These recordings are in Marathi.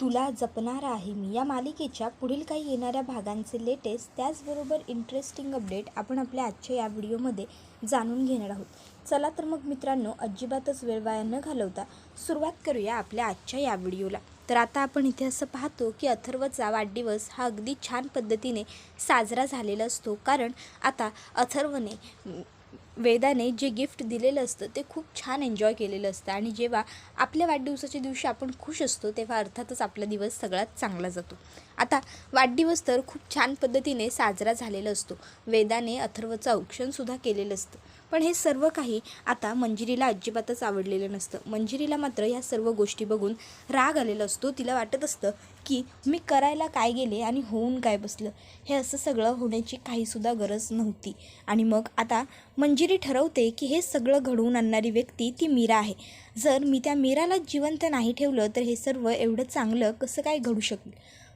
तुला जपणार आहे मी. या मालिकेच्या पुढील काही येणाऱ्या भागांचे लेटेस्ट त्याचबरोबर इंटरेस्टिंग अपडेट आपण आपल्या आजच्या या व्हिडिओमध्ये जाणून घेणार आहोत. चला तर मग मित्रांनो अजिबातच वेळ वाया न घालवता सुरुवात करूया आपल्या आजच्या या व्हिडिओला. तर आता आपण इथे असं पाहतो की अथर्वचा वाढदिवस हा अगदी छान पद्धतीने साजरा झालेला असतो. कारण आता अथर्वने वेदाने जे गिफ्ट दिलेलं असतं ते खूप छान एन्जॉय केलेलं असतं. आणि जेव्हा आपल्या वाढदिवसाच्या दिवशी आपण खुश असतो तेव्हा अर्थातच आपला दिवस सगळ्यात चांगला जातो. आता वाढदिवस तर खूप छान पद्धतीने साजरा झालेला असतो. वेदाने अथर्वचं औक्षणसुद्धा केलेलं असतं. पण हे सर्व काही आता मंजिरीला अजिबातच आवडलेलं नसतं. मंजिरीला मात्र या सर्व गोष्टी बघून राग आलेला असतो. तिला वाटत असतं की मी करायला काय गेले आणि होऊन काय बसलं? हे असं सगळं होण्याची काहीसुद्धा गरज नव्हती. आणि मग आता मंजिरी ठरवते की हे सगळं घडवून आणणारी व्यक्ती ती मीरा आहे. जर मी त्या मीराला जिवंत नाही ठेवलं तर हे सर्व एवढं चांगलं कसं काय घडू शकेल?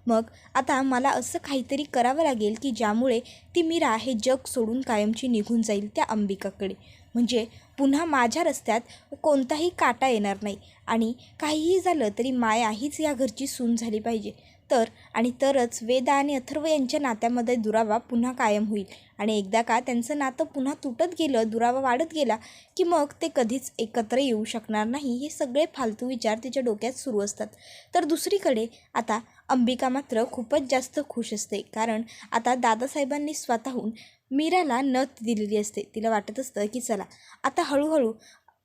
मग आता मला असं काहीतरी करावं लागेल की ज्यामुळे ती मीरा हे जग सोडून कायमची निघून जाईल त्या अंबिकाकडे. म्हणजे पुन्हा माझ्या रस्त्यात कोणताही काटा येणार नाही आणि काहीही झालं तरी माया हीच या घरची सून झाली पाहिजे. तर आणि तरच वेदा आणि अथर्व यांच्या नात्यामध्ये दुरावा पुन्हा कायम होईल. आणि एकदा का त्यांचं नातं पुन्हा तुटत गेलं दुरावा वाढत गेला की मग ते कधीच एकत्र येऊ शकणार नाही हे सगळे फालतू विचार तिच्या डोक्यात सुरू असतात. तर दुसरीकडे आता अंबिका मात्र खूपच जास्त खुश असते कारण आता दादासाहेबांनी स्वतःहून मीराला नथ दिलेली असते. तिला वाटत असतं की चला आता हळूहळू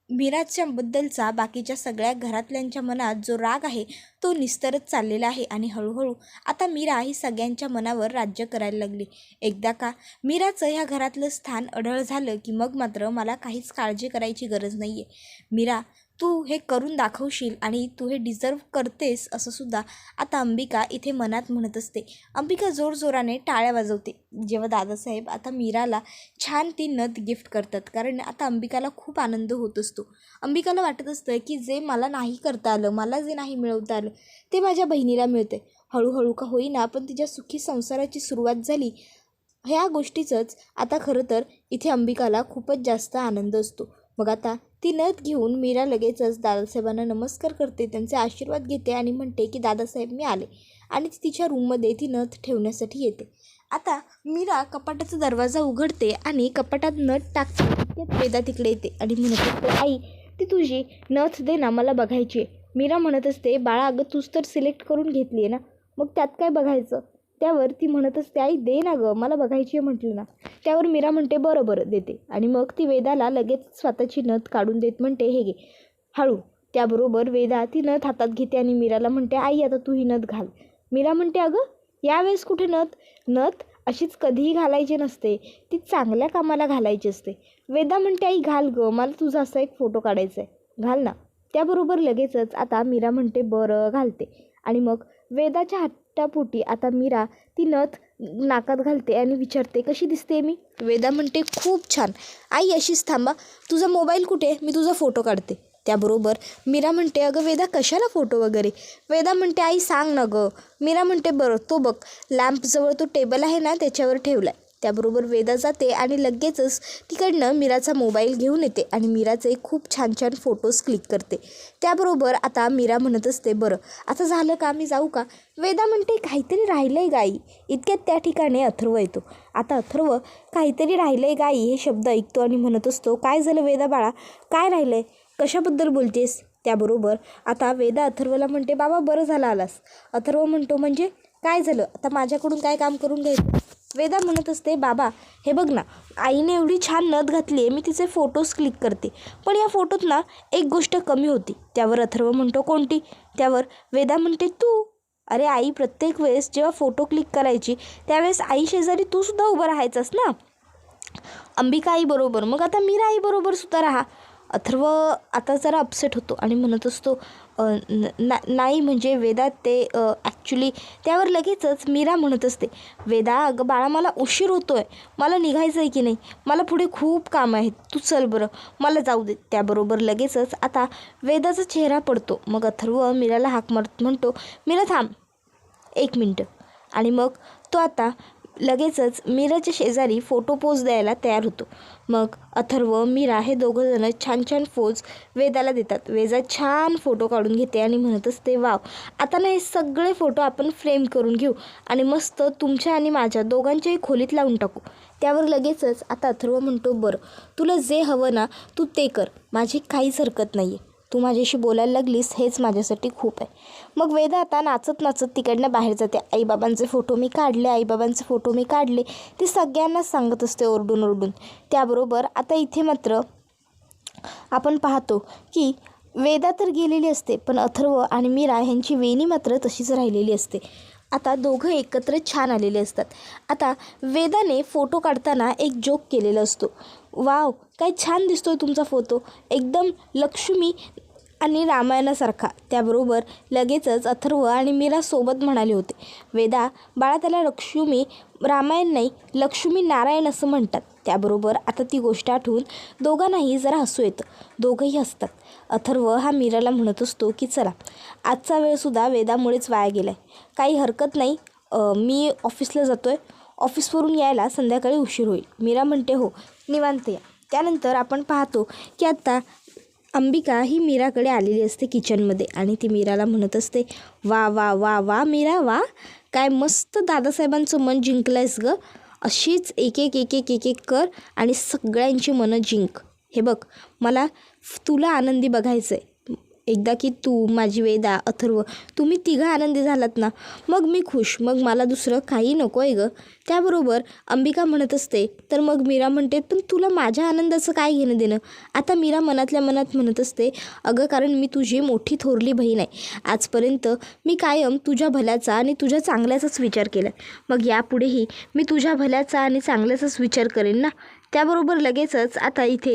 मीराच्याबद्दलचा बाकीच्या सगळ्या घरातल्यांच्या मनात जो राग आहे तो निस्तरत चाललेला आहे आणि हळूहळू आता मीरा ही सगळ्यांच्या मनावर राज्य करायला लागली. एकदा का मीराचं ह्या घरातलं स्थान अढळ झालं की मग मात्र मला काहीच काळजी करायची गरज नाही आहे मीरा तू हे करून दाखवशील आणि तू हे डिझर्व करतेस असं सुद्धा आता अंबिका इथे मनात म्हणत असते. अंबिका जोरजोराने टाळ्या वाजवते. जेव्हा दादासाहेब आता मीराला छान ती नथ गिफ्ट करतात कारण आता अंबिकाला खूप आनंद होत असतो. अंबिकाला वाटत असतं की जे मला नाही करता आलं मला जे नाही मिळवता आलं ते माझ्या बहिणीला मिळते हळूहळू का होईना पण तिच्या सुखी संसाराची सुरुवात झाली. ह्या गोष्टीचंच आता खरं तर इथे अंबिकाला खूपच जास्त आनंद असतो. मग आता ती नथ घेऊन मीरा लगेचच दादासाहेबांना नमस्कार करते त्यांचे आशीर्वाद घेते आणि म्हणते की दादासाहेब मी आले आणि ती तिच्या रूममध्ये ती नथ ठेवण्यासाठी येते. आता मीरा कपाटाचा दरवाजा उघडते आणि कपाटात नथ टाकते. तितक्यात वेदा तिकडे येते आणि म्हणत असते आई ती तुझी नथ दे ना मला बघायची आहे. मीरा म्हणत असते बाळा अगं तूच तर सिलेक्ट करून घेतली आहे ना. मग त्यात काय बघायचं? त्यावर ती म्हणत असते आई दे ना गं मला बघायची आहे म्हटलं ना. त्यावर मीरा म्हणते बरं बरं देते. आणि मग ती वेदाला लगेच स्वतःची नथ काढून देत म्हणते हे घे हळू. त्याबरोबर वेदा ती नथ हातात घेते आणि मीराला म्हणते आई आता तू ही नथ घाल. मीरा म्हणते अगं यावेळेस कुठे नथ? नथ अशीच कधीही घालायची नसते ती चांगल्या कामाला घालायची असते. वेदा म्हणते आई घाल गं मला तुझा असा एक फोटो काढायचा आहे. घाल ना. त्याबरोबर लगेचच आता मीरा म्हणते बरं घालते. आणि मग वेदाच्या हात पोटी आता मीरा ती नथ नाकात घालते आणि विचारते कशी दिसते मी? वेदा म्हणते खूप छान. आई अशीच थांबा. तुझा मोबाईल कुठे मी तुझा फोटो काढते. त्याबरोबर मीरा म्हणते अगं वेदा कशाला फोटो वगैरे? वेदा म्हणते आई सांग ना गं. मीरा म्हणते बरं तो बघ. लॅम्पजवळ तो टेबल आहे ना त्याच्यावर ठेवला आहे त्याबरोबर वेदा जाते आणि लगेचच तिकडनं मीराचा मोबाईल घेऊन येते आणि मीराचे खूप छान छान फोटोज क्लिक करते. त्याबरोबर आता मीरा म्हणत असते बरं आता झालं का? मी जाऊ का? वेदा म्हणते काहीतरी राहिलं आहे गाई. इतक्यात त्या ठिकाणी अथर्व येतो. आता अथर्व काहीतरी राहिलं आहे गाई हे शब्द ऐकतो आणि म्हणत असतो काय झालं वेदा बाळा? काय राहिलं आहे कशाबद्दल बोलतेस? त्याबरोबर आता वेदा अथर्वला म्हणते बाबा बरं झालं आलास. अथर्व म्हणतो म्हणजे काय झालं? आता माझ्याकडून काय काम करून घ्यायचं? वेदा म्हणत असते बाबा हे बघ ना आईने एवढी छान नथ घातली आहे मी तिचे फोटोज क्लिक करते. पण या फोटोत ना एक गोष्ट कमी होती. त्यावर अथर्व म्हणतो कोणती? त्यावर वेदा म्हणते तू. अरे आई प्रत्येक वेळेस जेव्हा फोटो क्लिक करायची त्यावेळेस आई शेजारी तूसुद्धा उभं राहायचंस ना? अंबिका आई बरोबर मग आता मीरा आईबरोबर सुद्धा राहा. अथर्व आता जरा अपसेट होतो आणि म्हणत असतो न- ना नाही म्हणजे वेदात ते ॲक्च्युली त्यावर लगेचच मीरा म्हणत असते वेदा अगं बाळा मला उशीर होतो आहे मला निघायचं आहे की नाही? मला पुढे खूप काम आहेत. तू चल बरं. मला जाऊ दे. त्याबरोबर लगेचच आता वेदाचा चेहरा पडतो. मग अथर्व मीराला हाक मारत म्हणतो मीरा थांब. एक मिनटं. आणि मग तो आता लगेचच मीराच्या शेजारी फोटो पोज द्यायला तयार होतो. मग अथर्व मीरा हे दोघंजणं छान छान पोज वेदाला देतात. वेदा छान फोटो काढून घेते आणि म्हणत असते वाव आता ना हे सगळे फोटो आपण फ्रेम करून घेऊ आणि मस्त तुमच्या आणि माझ्या दोघांच्याही खोलीत लावून टाकू. त्यावर लगेचच आता अथर्व म्हणतो बरं तुला जे हवं ना तू ते कर. माझी काहीच हरकत नाही आहे तू माझ्याशी बोलायला लागलीस हेच माझ्यासाठी खूप आहे. मग वेदा आता नाचत नाचत तिकडनं बाहेर जाते. आईबाबांचे फोटो मी काढले आईबाबांचे फोटो मी काढले. ते सगळ्यांनाच सांगत असते ओरडून ओरडून. त्याबरोबर आता इथे मात्र आपण पाहतो की वेदा तर गेलेली असते पण अथर्व आणि मीरा ह्यांची वेणी मात्र तशीच राहिलेली असते. आता दोघं एकत्र छान आलेले असतात. आता वेदाने फोटो काढताना एक जोक केलेला असतो. वाव काय छान दिसतोय तुमचा फोटो. एकदम लक्ष्मी आणि रामायणासारखा. त्याबरोबर लगेचच अथर्व आणि मीरा सोबत म्हणाले होते. वेदा बाळा त्याला लक्ष्मी रामायण नाही लक्ष्मी नारायण असं म्हणतात. त्याबरोबर आता ती गोष्ट आठवून दोघांनाही जरा हसू येतं. दोघंही हसतात. अथर्व हा मीराला म्हणत असतो की चला आजचा वेळसुद्धा वेदामुळेच वाया गेला आहे काही हरकत नाही. मी ऑफिसला जातो आहे ऑफिसवरून यायला संध्याकाळी उशीर होईल. मीरा म्हणते हो निवांत या. त्यानंतर आपण पाहतो की आत्ता अंबिका ही मीराकडे आलेली असते किचनमध्ये आणि ती मीराला म्हणत असते वा वा वा वा मीरा वा काय मस्त दादासाहेबांचं मन जिंकलं आहेस गं. अशीच एक एक एक एक एक एक कर आणि सगळ्यांची मनं जिंक. हे बघ मला तुला आनंदी बघायचं आहे एकदा की तू माझी वेदा अथर्व तुम्ही तिघं आनंदी झालात ना? मग मी खुश मग मला दुसरं काही नको आहे गं. त्याबरोबर अंबिका म्हणत असते तर मग मीरा म्हणते पण तुला माझ्या आनंदाचं काय घेणं देणं? आता मीरा मनातल्या मनात म्हणत असते अगं कारण मी तुझी मोठी थोरली बहीण आहे. आजपर्यंत मी कायम तुझ्या भल्याचा आणि तुझ्या चांगल्याचाच विचार केला मग यापुढेही मी तुझ्या भल्याचा आणि चांगल्याचाच विचार करेन ना? त्याबरोबर लगेचच आता इथे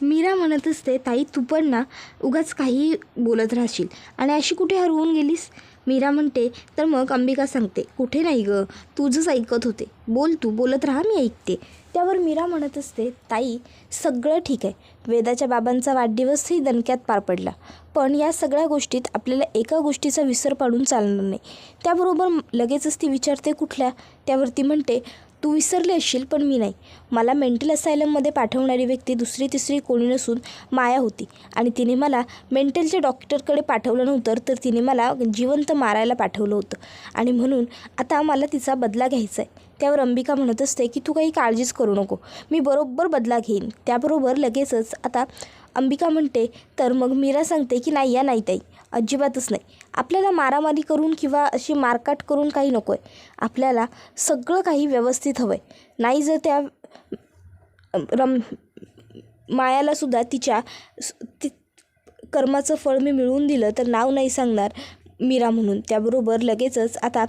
मीरा म्हणत असते ताई तू पण ना उगाच काही बोलत राहशील. आणि अशी कुठे हरवून गेलीस? मीरा म्हणते तर मग अंबिका सांगते कुठे नाही गं तुझंच ऐकत होते. बोल तू बोलत राहा मी ऐकते. त्यावर मीरा म्हणत असते ताई सगळं ठीक आहे. वेदाच्या बाबांचा वाढदिवसही दणक्यात पार पडला. पण या सगळ्या गोष्टीत आपल्याला एका गोष्टीचा विसर पाडून चालणार नाही. त्याबरोबर लगेचच ती विचारते कुठल्या? त्यावर ती म्हणते तू विसरले असशील पण मी नाही. मला मेंटल असायलममध्ये पाठवणारी व्यक्ती दुसरी तिसरी कोणी नसून माया होती. आणि तिने मला मेंटलच्या डॉक्टरकडे पाठवलं नव्हतं तर तिने मला जिवंत मारायला पाठवलं होतं. आणि म्हणून आता मला तिचा बदला घ्यायचा आहे त्यावर अंबिका म्हणत असते की तू काही काळजीच करू नको. मी बरोबर बदला घेईन. त्याबरोबर लगेचच आता अंबिका म्हणते तर मग मीरा सांगते की नाही या नाही ताई. अजिबातच नाही. आपल्याला मारामारी करून किंवा अशी मारकाट करून काही नको आहे आपल्याला सगळं काही व्यवस्थित हवं आहे नाही जर त्या रम मायालासुद्धा तिच्या ति कर्माचं फळ मी मिळवून दिलं तर नाव नाही सांगणार. मीरा म्हणून. त्याबरोबर लगेचच आता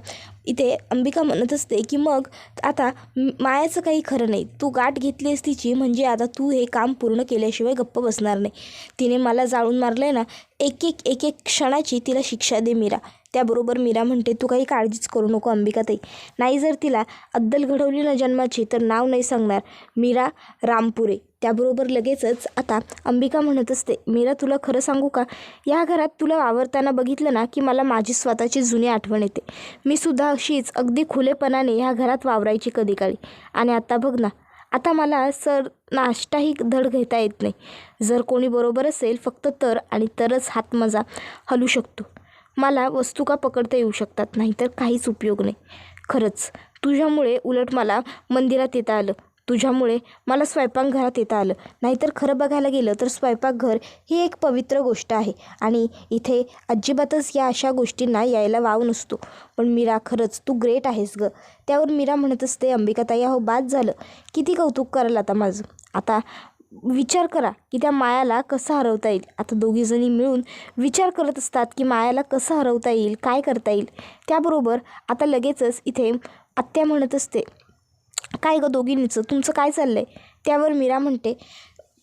इथे अंबिका म्हणत असते की मग आता मायाचं काही खरं नाही. तू गाठ घेतलीस तिची म्हणजे आता तू हे काम पूर्ण केल्याशिवाय गप्प बसणार नाही. तिने मला जाळून मारलं आहे ना एक एक एक एक क्षणाची तिला शिक्षा दे मीरा. त्याबरोबर मीरा म्हणते तू काही काळजीच करू नको अंबिकाताई. नाही जर तिला अद्दल घडवली ना जन्माची तर नाव नाही सांगणार. मीरा रामपुरे. त्याबरोबर लगेचच आता अंबिका म्हणत असते मीरा तुला खरं सांगू का? या घरात तुला वावरताना बघितलं ना की मला माझी स्वतःची जुनी आठवण येते. मी सुद्धा अशीच अगदी खुलेपणाने ह्या घरात वावरायची कधी काळी आणि आता बघ ना आता मला सर नाश्ताही धड घेता येत नाही. जर कोणी बरोबर असेल फक्त तर आणि तरच हात माझा हलू शकतो. मला वस्तू का पकडता येऊ शकतात? नाहीतर काहीच उपयोग नाही. खरंच तुझ्यामुळे उलट मला मंदिरात येता आलं. तुझ्यामुळे मला स्वयंपाकघरात येता आलं. नाहीतर खरं बघायला गेलं तर स्वयंपाकघर ही एक पवित्र गोष्ट आहे आणि इथे अजिबातच या अशा गोष्टींना यायला वाव नसतो. पण मीरा खरंच तू ग्रेट आहेस गं. त्यावर मीरा म्हणत असते अंबिकाताई अहो बाद झालं. किती कौतुक कराल आता माझं? आता विचार करा की त्या मायाला कसं हरवता येईल? आता दोघीजणी मिळून विचार करत असतात की मायाला कसं हरवता येईल काय करता येईल? त्याबरोबर आता लगेचच इथे आत्या म्हणत असते काय गं दोघींचं? तुमचं काय चाललं आहे त्यावर मीरा म्हणते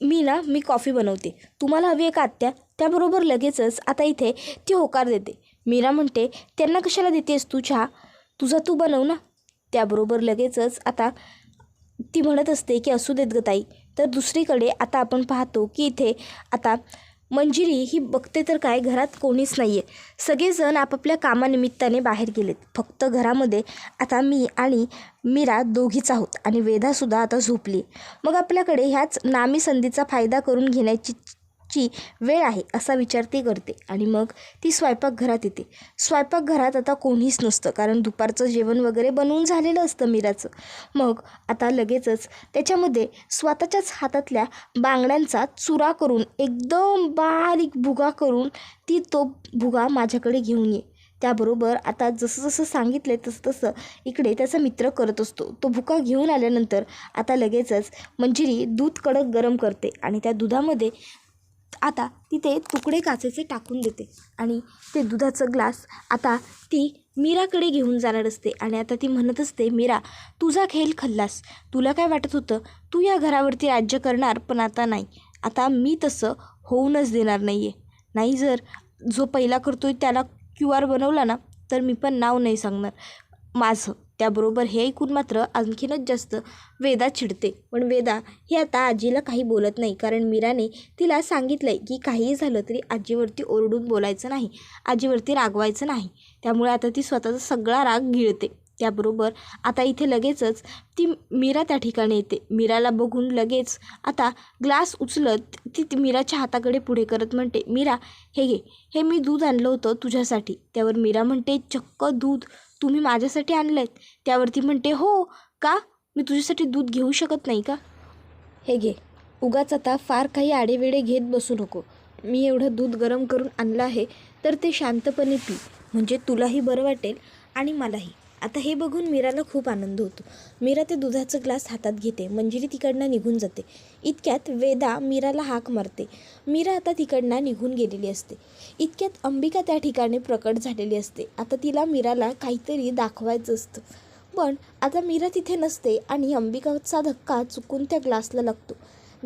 मी ना मी कॉफी बनवते. तुम्हाला हवी आहे का आत्या त्याबरोबर लगेचच आता इथे ती होकार देते. मीरा म्हणते त्यांना कशाला देतेस तू चहा? तुझा तू बनव ना. त्याबरोबर लगेचच आता ती म्हणत असते की असू देत ग ताई. तर दुसरीकडे आता आपण पाहतो की इथे आता मंजिरी ही बघते तर काय घरात कोणीच नाही आहे सगळेजण आपापल्या कामानिमित्ताने बाहेर गेलेत. फक्त घरामध्ये आता मी आणि मीरा दोघीच आहोत आणि वेदासुद्धा आता झोपली मग आपल्याकडे ह्याच नामी संधीचा फायदा करून घेण्याची ची वेळ आहे असा विचार ती करते आणि मग ती स्वयंपाकघरात येते. स्वयंपाकघरात आता कोणीच नसतं कारण दुपारचं जेवण वगैरे बनवून झालेलं असतं मीराचं. मग आता लगेचच त्याच्यामध्ये स्वतःच्याच हातातल्या बांगड्यांचा चुरा करून एकदम बारीक भुगा करून ती तो भुगा माझ्याकडे घेऊन ये. त्याबरोबर आता जसं जसं सांगितलं तसं तसं इकडे त्याचा मित्र करत असतो. तो भुका घेऊन आल्यानंतर आता लगेचच मंजिरी दूध कडक गरम करते आणि त्या दुधामध्ये आता तिथे तुकडे काचेचे टाकून देते. आणि ते दुधाचं ग्लास आता ती मीराकडे घेऊन जाणार असते. आणि आता ती म्हणत असते मीरा तुझा खेळ खल्लास. तुला काय वाटत होतं? तू या घरावरती राज्य करणार पण आता नाही. आता मी तसं होऊनच देणार नाही आहे नाही जर जो पहिला करतो आहे त्याला क्यू आर बनवला ना तर मी पण नाव नाही सांगणार. माझं. त्याबरोबर हे ऐकून मात्र आणखीनच जास्त वेदा चिडते. पण वेदा ही आता आजीला काही बोलत नाही. कारण मीराने तिला सांगितलं आहे की काहीही झालं तरी आजीवरती ओरडून बोलायचं नाही. आजीवरती रागवायचं नाही. त्यामुळे आता ती स्वतःचा सगळा राग गिळते. त्याबरोबर आता इथे लगेचच ती मीरा त्या ठिकाणी येते. मीराला बघून लगेच आता ग्लास उचलत ती ती मीराच्या हाताकडे पुढे करत म्हणते मीरा हे घे. हे मी दूध आणलं होतं तुझ्यासाठी. त्यावर मीरा म्हणते चक्क दूध. तुम्ही माझ्यासाठी आणलं आहेत त्यावरती म्हणते हो का? मी तुझ्यासाठी दूध घेऊ शकत नाही का? हे घे. उगाच आता फार काही आडेवेडे घेत बसू नको. मी एवढं दूध गरम करून आणलं आहे तर ते शांतपणे पी. म्हणजे तुलाही बरं वाटेल आणि मलाही. आता हे बघून मीराला खूप आनंद होतो. मीरा ते दुधाचं ग्लास हातात घेते मंजिरी तिकडनं निघून जाते. इतक्यात वेदा मीराला हाक मारते. मीरा आता तिकडनं निघून गेलेली असते. इतक्यात अंबिका त्या ठिकाणी प्रकट झालेली असते. आता तिला मीराला काहीतरी दाखवायचं असतं. पण आता मीरा तिथे नसते आणि अंबिकाचा धक्का चुकून त्या ग्लासला लागतो.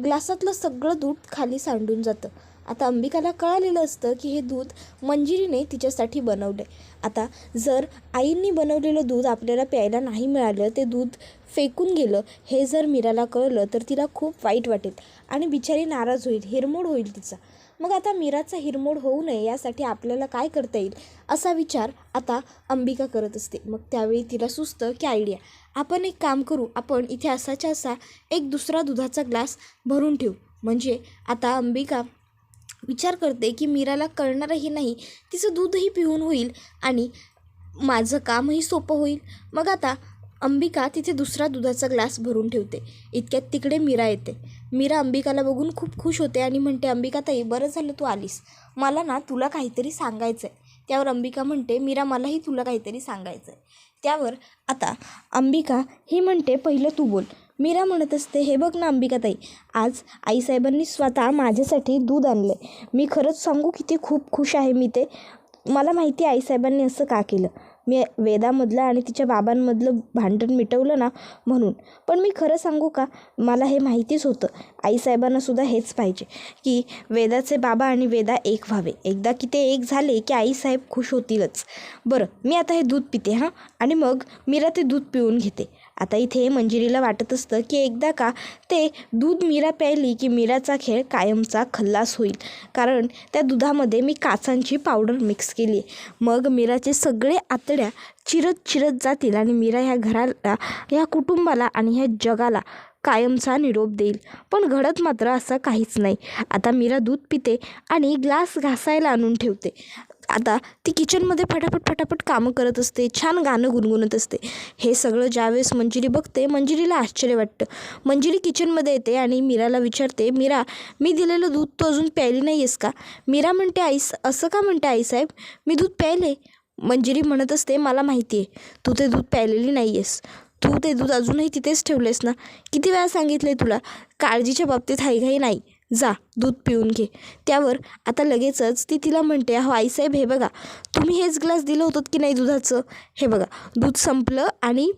ग्लासातलं सगळं दूध खाली सांडून जातं. आता अंबिकाला कळालेलं असतं की हे दूध मंजिरीने तिच्यासाठी बनवलं आहे आता जर आईंनी बनवलेलं दूध आपल्याला प्यायला नाही मिळालं ते दूध फेकून गेलं हे जर मीराला कळलं तर तिला खूप वाईट वाटेल आणि बिचारी नाराज होईल हिरमोड होईल तिचा. मग आता मीराचा हिरमोड होऊ नये यासाठी आपल्याला काय करता येईल? असा विचार आता अंबिका करत असते. मग त्यावेळी तिला सुचतं की आयडिया आपण एक काम करू आपण इथे असाच्या असा एक दुसरा दुधाचा ग्लास भरून ठेवू. म्हणजे आता अंबिका विचार करते की मीराला कळणारही नाही. तिचं दूधही पिऊन होईल आणि माझं कामही सोपं होईल. मग आता अंबिका तिथे दुसरा दुधाचा ग्लास भरून ठेवते. इतक्यात तिकडे मीरा येते. मीरा अंबिकाला बघून खूप खुश होते आणि म्हणते अंबिका ताई बरं झालं तू आलीस. मला ना तुला काहीतरी सांगायचं आहे त्यावर अंबिका म्हणते मीरा मलाही तुला काहीतरी सांगायचं आहे त्यावर आता अंबिका ही म्हणते पहिलं तू बोल. मीरा म्हणत असते हे बघ ना अंबिकाताई आज आईसाहेबांनी स्वतः माझ्यासाठी दूध आणलं आहे मी खरंच सांगू किती खूप खुश आहे मी ते. मला माहिती आहे आईसाहेबांनी असं का केलं. मी वेदामधलं आणि तिच्या बाबांमधलं भांडण मिटवलं ना म्हणून. पण मी खरं सांगू का? मला हे माहितीच होतं. आईसाहेबांनासुद्धा हेच पाहिजे की वेदाचे बाबा आणि वेदा एक व्हावे. एकदा की ते एक झाले की आईसाहेब खुश होतीलच. बरं मी आता हे दूध पिते हां? आणि मग मीरा ते दूध पिऊन घेते. आता इथे मंजिरीला वाटत असतं की एकदा का ते दूध मीरा प्यायली की मीराचा खेळ कायमचा खल्लास होईल. कारण त्या दुधामध्ये मी काचांची पावडर मिक्स केली. मग मीराचे सगळे आतड्या चिरत चिरत जातील आणि मीरा ह्या घराला ह्या कुटुंबाला आणि ह्या जगाला कायमचा निरोप देईल. पण घडत मात्र असं काहीच नाही. आता मीरा दूध पिते आणि ग्लास घासायला आणून ठेवते. आता ती किचनमध्ये फटाफट फटाफट कामं करत असते. छान गाणं गुणगुणत असते. हे सगळं ज्यावेळेस मंजिरी बघते मंजिरीला आश्चर्य वाटतं. मंजिरी किचनमध्ये येते आणि मीराला विचारते मीरा मी दिलेलं दूध तू अजून प्यायली नाही आहेस का? मीरा म्हणते आई असं का म्हणते आईसाहेब मी दूध प्यायले. मंजिरी म्हणत असते मला माहिती आहे तू ते दूध प्यायलेली नाही आहेस तू ते दूध अजूनही तिथेच ठेवलेस ना? किती वेळा सांगितले तुला? काळजीच्या बाबतीत हायघाई नाही. जा दूध पिऊन घे. त्यावर आता लगेचच ती तिला म्हणते अहो आईसाहेब हे बघा तुम्ही हेच ग्लास दिलं होतं की नाही दुधाचं? हे बघा दूध संपलं आणि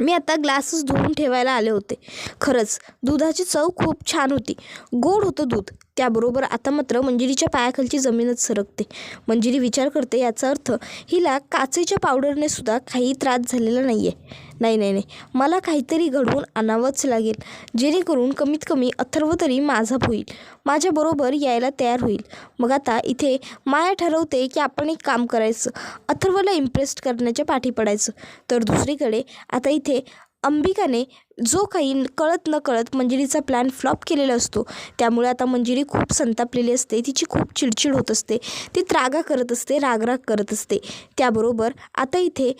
मी आता ग्लासच धुवून ठेवायला आले होते. खरंच दुधाची चव खूप छान होती. गोड होतं दूध. त्याबरोबर आता मात्र मंजिरीच्या पायाखालची जमीनच सरकते. मंजिरी विचार करते याचा अर्थ हिला काचेच्या पावडरने सुद्धा काही त्रास झालेला नाही आहे नाही नाही नाही. मला काहीतरी घडवून आणावंच लागेल जेणेकरून कमीत कमी अथर्व तरी माझा होईल. माझ्याबरोबर यायला तयार होईल. मग आता इथे माया ठरवते की आपण एक काम करायचं. अथर्वला इम्प्रेस करण्याच्या पाठी पडायचं. तर दुसरीकडे आता इथे अंबिकाने जो काही कळत न कळत मंजिरीचा प्लॅन फ्लॉप केलेला असतो. त्यामुळे आता मंजिरी खूप संतापलेली असते. तिची खूप चिडचिड होत असते. ती त्रागा करत असते रागराग करत असते. त्याबरोबर आता इथे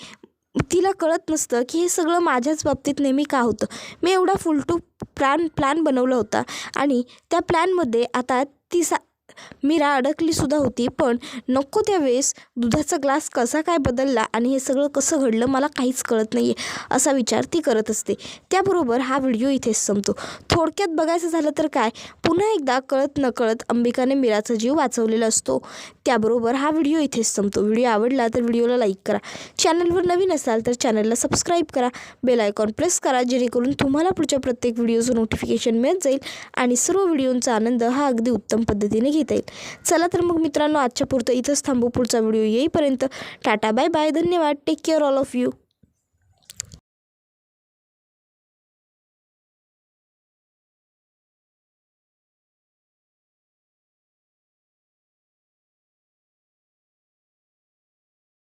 तिला कळत नसतं की हे सगळं माझ्याच बाबतीत नेहमी का होतं? मी एवढा फुल टू प्लॅन प्लॅन बनवला होता. आणि त्या प्लॅनमध्ये आता ती सा मीरा अडकलीसुद्धा होती पण नको त्यावेळेस दुधाचा ग्लास कसा काय बदलला आणि हे सगळं कसं घडलं मला काहीच कळत नाही आहे असा विचार ती करत असते. त्याबरोबर हा व्हिडिओ इथेच संपतो. थोडक्यात बघायचं झालं तर काय? पुन्हा एकदा कळत नकळत अंबिकाने मीराचा जीव वाचवलेला असतो. त्याबरोबर हा व्हिडिओ इथेच संपतो. व्हिडिओ आवडला तर व्हिडिओला लाईक करा. चॅनलवर नवीन असाल तर चॅनलला सबस्क्राईब करा. बेल आयकॉन प्रेस करा जेणेकरून तुम्हाला पुढच्या प्रत्येक व्हिडिओचं नोटिफिकेशन मिळत जाईल आणि सर्व व्हिडिओंचा आनंद हा अगदी उत्तम पद्धतीने घेता येईल. चला तर मग मित्रांनो आजच्या पुरतं इथंच थांबू. पुढचा व्हिडिओ येईपर्यंत टाटा बाय बाय. धन्यवाद. Take care all of you